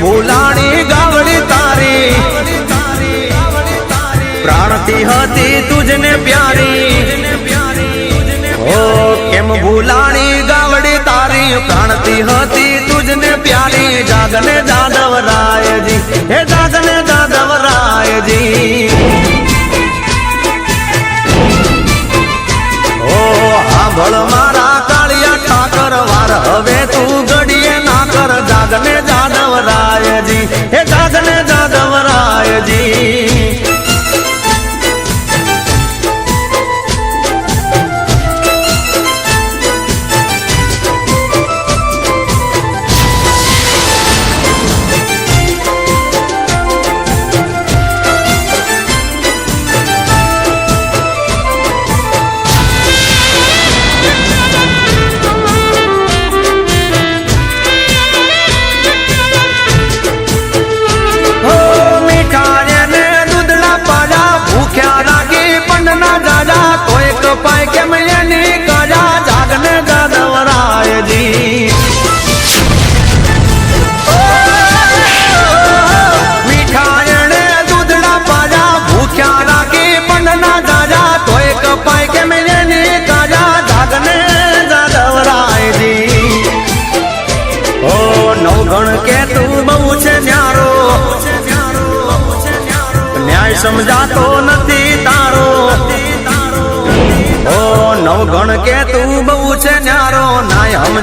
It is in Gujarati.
બોલાણે ગાવડે તારે. પ્રાણતી હતી તુજને પ્યારી. હો, કેમ ભૂલાણી ગાવડે તારી? પ્રાણતી હતી તુજને પ્યારી. જાગને જાદવ રાયજી. હે જાગને જાદવ રાયજી. ઓ હા, ભળમાં કપાય કેમ એની કાજા? જાગને જાદવરાયજી મીઠાને દૂધના પાજા ભૂખ્યા રાખી પણ ના જાજા કોઈ કપાય કેમ એની કે તું બહુ છે ન્યારો. ન્યાય સમજાતો નથી તારો. નવગણ કે તું બહુ છે ન્યારો નાય સમજા